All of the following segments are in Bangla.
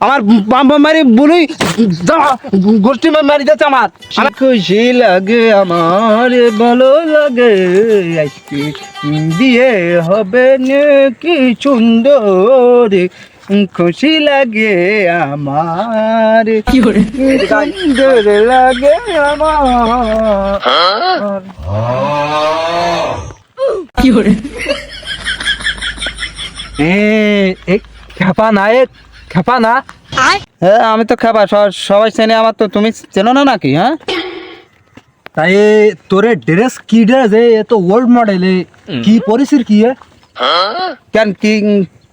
আমার বাম বাম্বা মারি জামা গোষ্ঠী মারি যাচ্ছে আমার। খুশি লাগে আমার ভালো লাগে। আজকে বিয়ে হবে কি সুন্দর? খুশি লাগে আমার। কি করে? সুন্দর লাগে আমার। কি করে? এ এক খেপা না এক খেপা না? হ্যাঁ আমি তো খাবার সবাই চেনে আমার তো তুমি চেনো না নাকি হ্যাঁ? তাই এ তোরে ড্রেস কি ড্রেস এ? এ তো ওল্ড মডেল এ। কি পরিসির কি এ? কেন কি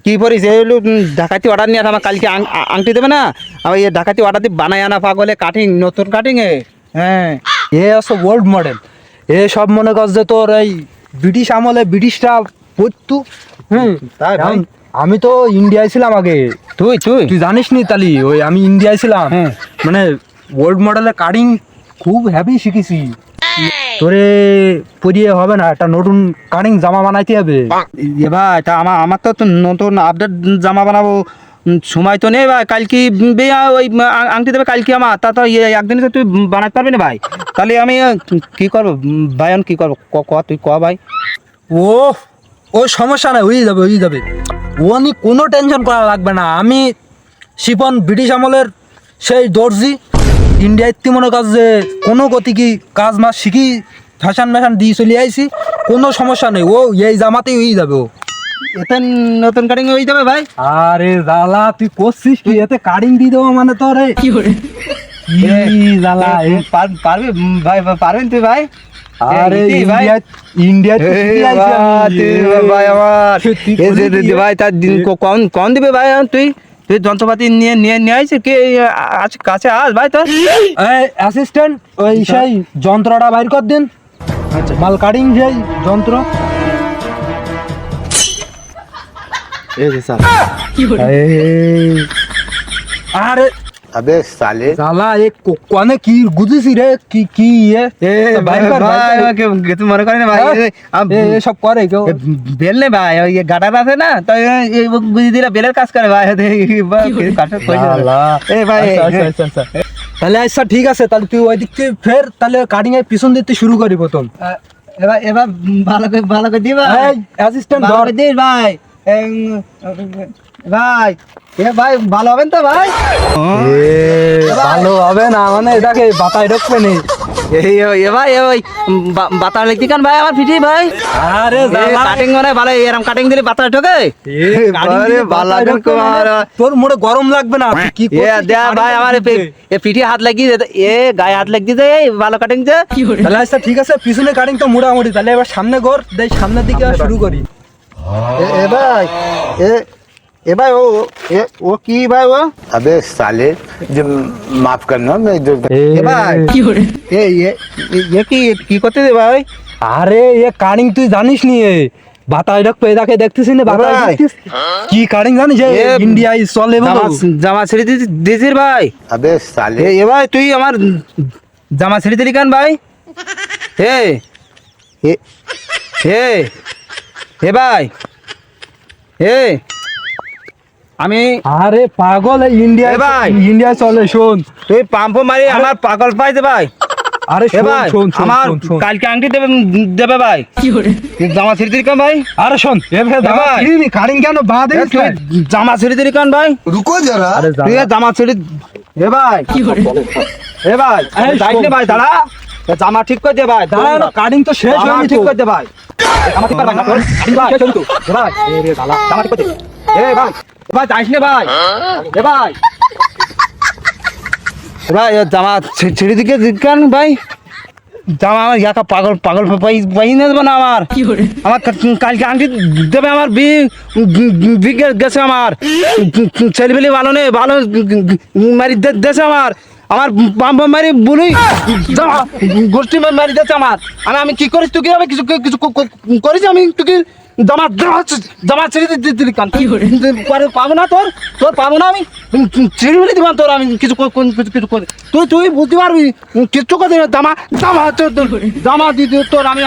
কি পরিস এই হলো ডাকাতি অর্ডার নিয়ে আমার কালকে আংটি দেবে না? আমার এই ডাকাতি অর্ডার দিয়ে বানায় আনা পাগলে কাটিং নতুন কাটিং এ? হ্যাঁ। এ আছে ওল্ড মডেল এ সব মনে কর যে তোর এই ব্রিটিশ আমলে ব্রিটিশটা পড়তু হুম। তাই ভাই? আমি তো ইন্ডিয়ায় ছিলাম আগে। তুই তুই? তুই জানিস নি তালি? ওই আমি ইন্ডিয়ায় ছিলাম। হ্যাঁ। মানে ওল্ড মডেলের কারিং খুব হ্যাভি শিখেছি। তোরে পরিয়ে হবে না একটা নতুন কারিং জামা বানাইতে হবে। এ ভাই তা আমার আমার তো নতুন আপডেট জামা বানাবো। সময় তো নেই ভাই। কালকে বিয়া ওই আংটি দেবে কালকে আমার। তা তো একদিনে তো তুই বানাতে পারবি না ভাই? তাহলে আমি কি করব? ভাই আমি কি করব? ক ক তুই ক ভাই? ও ও সমস্যা নাই হয়ে যাবে হয়ে যাবে। ও কোনো টেনশন করা লাগবে না। আমি শিপন ব্রিটিশ আমলের সেই দর্জি ইন্ডিয়াতে মনে কাজ যে কোনো গতি কি কাজ মাস শিখি ফ্যাশান ম্যাশন দিয়ে চলে আইছি কোনো সমস্যা নেই। ও এই জামাতেই হয়ে যাবে ও। এতে নতুন কাটিং হয়ে যাবে ভাই। আরে জ্বালা তুই করছিস কি? এতে কাটিং দিয়ে দেবো মানে তোর। এই কি করে পার- পারবি? ভাই, পারবেন তুই ভাই? আরে ভাই। ইন্ডিয়া ইন্ডিয়া এই ভাই আমার। এই ভাই তার দিন ক- কম কম দিবে ভাই তুই? তুই যন্ত্রপাতি নিয়ে নিয়ে নিয়ে আইছিস কি? আ- আজ কাছে আস ভাই তোর। অ্যাসিস্ট্যান্ট ওই সেই যন্ত্রটা বাইর কর দিন। মাল কাটিং সেই যন্ত্র। করে আরে अबे साले জ্বালা এ ক- কনে কি গুজিছি রে কি কি এ এ বাইর কর, ভাই বাইর কর। আমাকে কিছু মনে করেন ভাই হ্যাঁ? এ, আম- এ এ সব করে কেউ এ, বেল নে ভাই ওই গাটার আছে না তো এই- এই বুঝি দিলে বেলের কাজ করে ভাই এই বা- কাঠের পয়সা দেবে। জ্বালা। এ ভাই আচ্ছা, আচ্ছা, আচ্ছা, আচ্ছা। তাহলে আচ্ছা ঠিক আছে তাহলে তুই ওই দিক থেকে ফের তাহলে কাটিং এর পিছন দিতে শুরু করি প্রথম এ- এবার এবার ভালো করে ভালো করে দিবা অ্যাসিস্ট্যান্ট ভালো ধর করে দিস ভাই এম, ভাই এ ভাই ভালো হবেন তো ভাই? এ, ভালো হবে না মানে এটাকে বাতায় ঢুকবে নি। এই এ ভাই এ ওই বাতা লিখতি কান ভাই আমার ফিটি ভাই। আরে। কাটিং মানে ভালো এরকম কাটিং দিলে বাতা ঢোকে? আরে। মানে তোর মোড়ে গরম লাগবে না তুই কি এ দে ভাই আমার এ হাত লাগিয়ে দে এ গায়ে হাত লাগিয়ে দে এই ভালো কাটিং দে তাহলে আচ্ছা ঠিক আছে পিছনে কাটিং তো মোটামুটি। তাহলে এবার সামনে কর দেখ সামনের দিকে শুরু করি। এ এ ভাই এ এ ভাই ও এ ও কি ভাই ও अबे साले जो माफ करना मैं जो এ ভাই কি করে এ এ এ- এ কি কি করতে দে ভাই আরে এ কাটিং তুই জানিস নি এ বাতায় ঢুকবে এটাকে দেখতেছিস না বাতায় ভাই। দেখতিস? কি কাটিং জানিস এ এ, ইন্ডিয়ায় চলে বলো জামা জামা ছেড়ে দিয়েছিস দিয়েছিস ভাই अबे साले এ এ ভাই তুই আমার জামা ছেড়ে দিলি কেন ভাই হে হে হে হে ভাই হে আমি আরে পাগল ইন্ডিয়া ভাই। ইন্ডিয়া চলে শোন। তুই পাম্প মারি আমার পাগল পাইতে ভাই। আরে ভাই আমার কালকে আংটি দেবে দেবে ভাই। কি জামা ছিঁড়ে দিলি ভাই? আরে শোন কেন বাদ জামা ছিঁড়ে দিলি ভাই? রুকো যারা। তুই জামা ছিঁড়ে এ ভাই। কি করে? এ ভাই যাইতে ভাই জামা ঠিক করে দে ভাই দাঁড়া কারিং তো শেষ ঠিক করে দে ভাই। জামা ঠিক করে ভাই ভাই জামা ঠিক করে দে। এ ভাই। ভাই যাইস নে ভাই। এ ভাই। ভাই জামা ছেড়ে দিকে দিকান ভাই? জামা আমার ইয়াকা পাগল পাগল পাই না দেবো না আমার। আমার কালকে আংটি দেবে আমার বি গেছে আমার। ছেলেবেলি ভালো নেই ভালো মারি দেশে আমার। আমার বাম মারি বলুই গোষ্ঠী মারি দিয়েছে আমার। আমি আমি কি করিস তুই কি আমি কিছু কিছু করিস আমি? তুই জামা জামা ছেড়ে দিলি কান? কি করে? পরে পাবো না তোর? তোর পাবো না আমি? ছেড়ে বলে দিবান তোর আমি কিছু কোন- কিছু কিছু করে। তুই তুই বুঝতে পারবি? কিচ্ছু কথা জামা জামা জামা দিদি তোর আমি